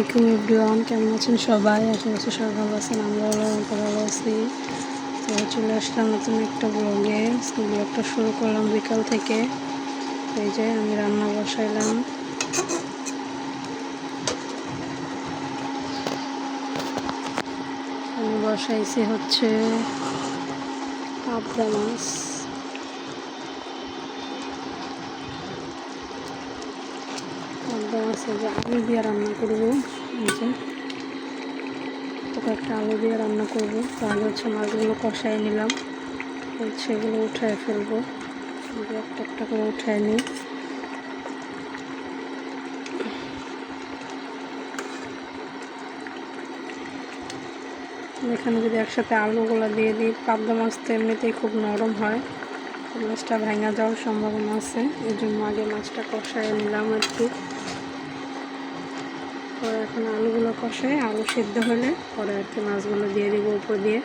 আলাইকুম এভরিওয়ান, কেমন আছেন সবাই? আশা করছি সবাই ভালো আছেন অনেক ভালো আছি। তো চলে আসলাম নতুন একটা ব্লগে ব্লগটা শুরু করলাম বিকাল থেকে। এই যে আমি রান্না বসাইলাম। আমি বসাইছি হচ্ছে পাবদা মাছ। মাছের যে আলু দিয়ে রান্না করব যে। তো কয়েকটা আলু দিয়ে রান্না করব। তো হচ্ছে মাছগুলো কষাই নিলাম। হচ্ছে এগুলো উঠায় ফেলব। একটা একটা করে উঠায় নিই। এখানে যদি একসাথে আলুগুলো দিয়ে দিই, পাবদা মাছ তো এমনিতেই খুব নরম হয়। মাছটা ভেঙে যাওয়ার সম্ভাবনা আছে। এই জন্য আগে মাছটা কষায় নিলাম একটু। পরে এখন আলুগুলো কষায় আলু সিদ্ধ হলে পরে আর কি মাছগুলো দিয়ে দিব উপর দিয়ে।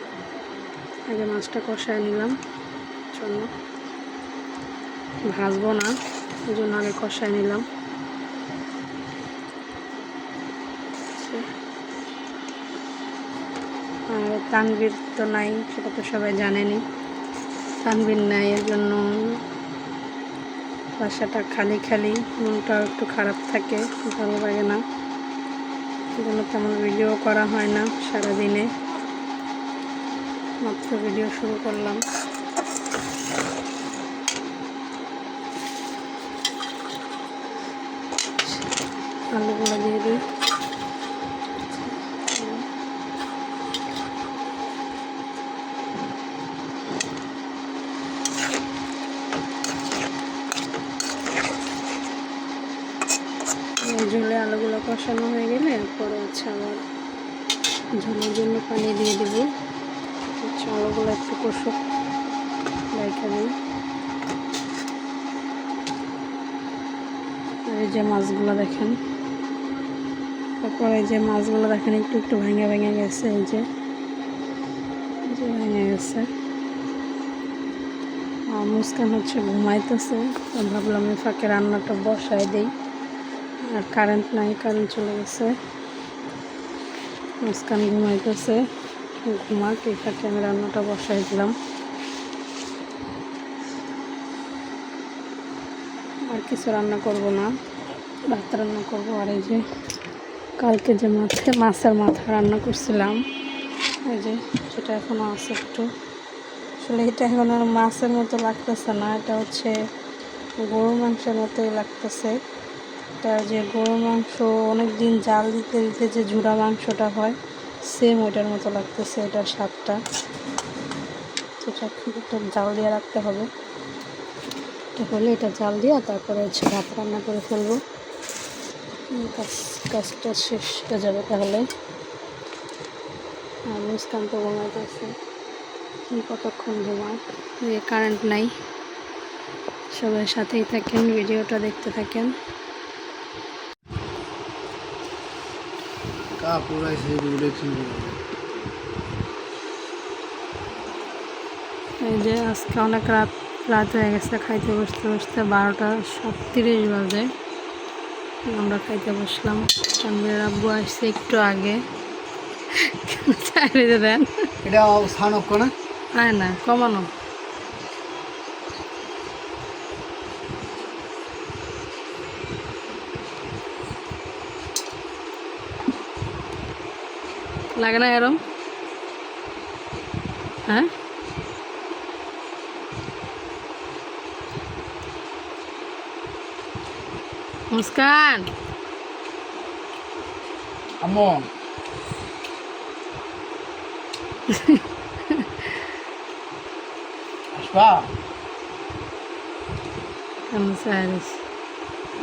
আগে মাছটা কষায় নিলাম, জন্য। ভাজবো না ওই জন্য আগে কষায় নিলাম। আর তানবির তো নাই, সেটা তো সবাই জানেনি। তানবির নাই, এর জন্য বাসাটা খালি খালি, মনটাও একটু খারাপ থাকে, ভালো লাগে না। এই জন্য তেমন ভিডিও করা হয় না সারাদিনে। মাত্র ভিডিও শুরু করলাম। আলুগুলো দিয়ে দিই। ঝোলে আলুগুলো কষানো হয়ে গেলে পরে হচ্ছে আবার ঝোলের জন্য পানি দিয়ে দেব। হচ্ছে আলুগুলো একটু কষুক, রেখে দিই। এই যে মাছগুলো দেখেন, তারপরে এই যে মাছগুলো দেখেন, একটু একটু ভেঙে ভেঙে গেছে, এই যে ভেঙে গেছে। মুস্কান হচ্ছে ঘুমাইতেছে ভাবলাম এই ফাঁকে রান্নাটা বসায় দিই। আর কারেন্ট নাই কারেন্ট চলে গেছে। মুস্কান ঘুমাইতেছে ঘুমাক ফাঁকে আমি রান্নাটা বসাই দিলাম। আর কিছু রান্না করব না। ভাত রান্না করব আর এই যে কালকে যে মাছে মাছের মাথা রান্না করছিলাম। এই যে সেটা এখনও আছে একটু। আসলে এটা এখন আর মাছের মতো লাগতেছে না, এটা হচ্ছে গরু মাংসের মতোই লাগতেছে। এটা যে গরু মাংস অনেক দিন জাল দিতে দিতে যে ঝুড়া মাংসটা হয় সেম ওইটার মতো লাগতেছে, এটার স্বাদটা। খুব একটা জাল দিয়ে রাখতে হবে। এটা হলে এটা জাল দিয়ে তারপরে হচ্ছে ভাত রান্না করে ফেলব। কাজ, কাজটা শেষ হয়ে যাবে তাহলে। আর মুস্কান তো ঘুমাইতেছে কতক্ষণ ঘুমায়? কারেন্ট নাই। সবাই সাথেই থাকেন, ভিডিওটা দেখতে থাকেন। কাপড় আছে কি এই যে আজকে অনেক রাত রাত হয়ে গেছে খাইতে বসতে বসতে বারোটা সাতত্রিশ বাজে। আমরা খাইতে বসলাম। তানবীরের আব্বু আসছে একটু আগে। চাইলে দেন? এটা সানক না? না কমানো। লাগে না এরম? হ্যাঁ? মুস্কান। আম্মু। আসবা?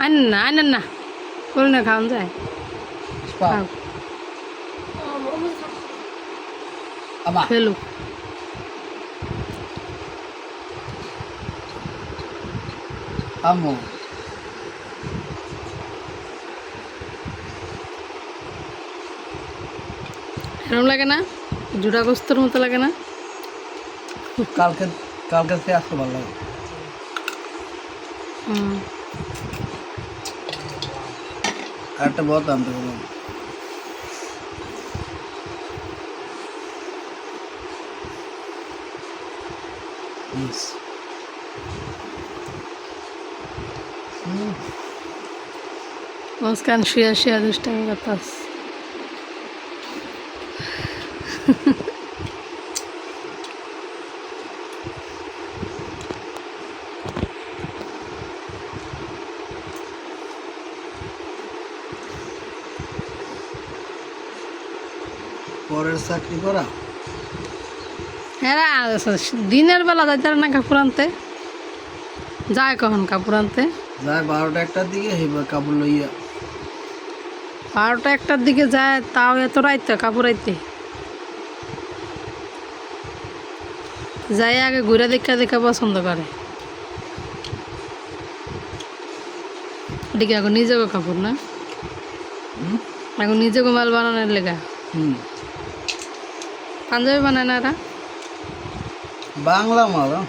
আনেন না বল না খাওয়ান যায়। খাও। আমা ফেলুক এরম লাগে না? জুড়া গোস্তর মতো লাগে না? কালকে কালকে থেকে আসতে ভালো লাগে। হুম। একটা বত আনতে Yes. হুম, মাঝখান শুয়ে শুয়ে দুষ্টামি করতাস পরের চাকরি করা হ্যাঁ দিনের বেলা যাইতে না কাপড় আনতে। যায় কখন কাপড় আনতে? যায় বারোটা একটার দিকে হেবার কাপড় লইয়া। বারোটা একটার দিকে যায় তাও এত রাইতে কাপড় আইতে। যাই আগে ঘুরে দেখা দেখা পছন্দ করে। এদিকে এখন নিজেকে কাপড় না? এখন নিজেকে মাল বানানোর লেগা। পাঞ্জাবি বানায় না এরা? বাংলা মাল হ্যাঁ?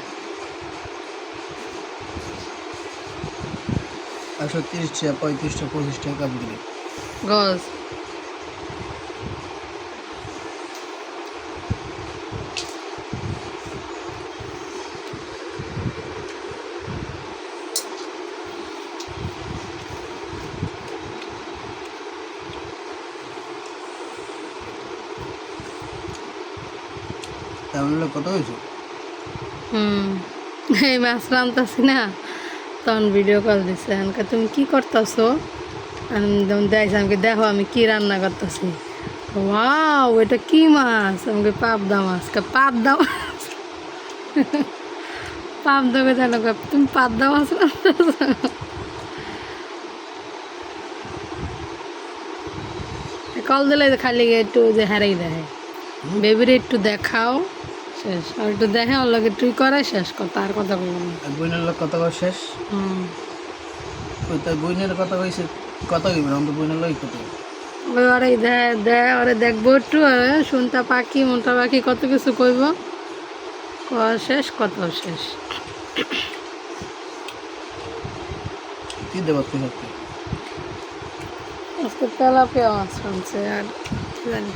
একশো তিরিশ টাকা পঁয়ত্রিশ টাকা পঁচিশ টাকা গজ। তাহলে কত হয়েছে? হুম। এই মাছ রান্তাছি না। তখন ভিডিও কল দিচ্ছে আমাকে তুমি কি করতেছো? দেখছি আমাকে দেখো আমি কি রান্না করতেছি? ওয়াও এটা কি মাছ? আমাকে পাবদা মাছ। পাবদা মাছ? পাবদাকে জানো কা, তুমি পাবদা মাছ রান্তাছো কল দিলে খালি একটু যে হারাই দেয় বেবিরে একটু দেখাও। শেষ। আর একটু দেখে ওর লগে তুই করে শেষ কথা আর কথা বলব না। বইনের লোক কথা কয় শেষ? হুম। ওই বইনের কথা কইছে কথা কইবে না, আমি তো বইনের লোক কথা ওরে দেয় ওরে দেখব একটু শুনতা পাখি মনটা পাখি কত কিছু কইব। শেষ কথাও শেষ। কি হাতে? আজকে তেলাপিয়া মাছ শুনছে আর কি জানি।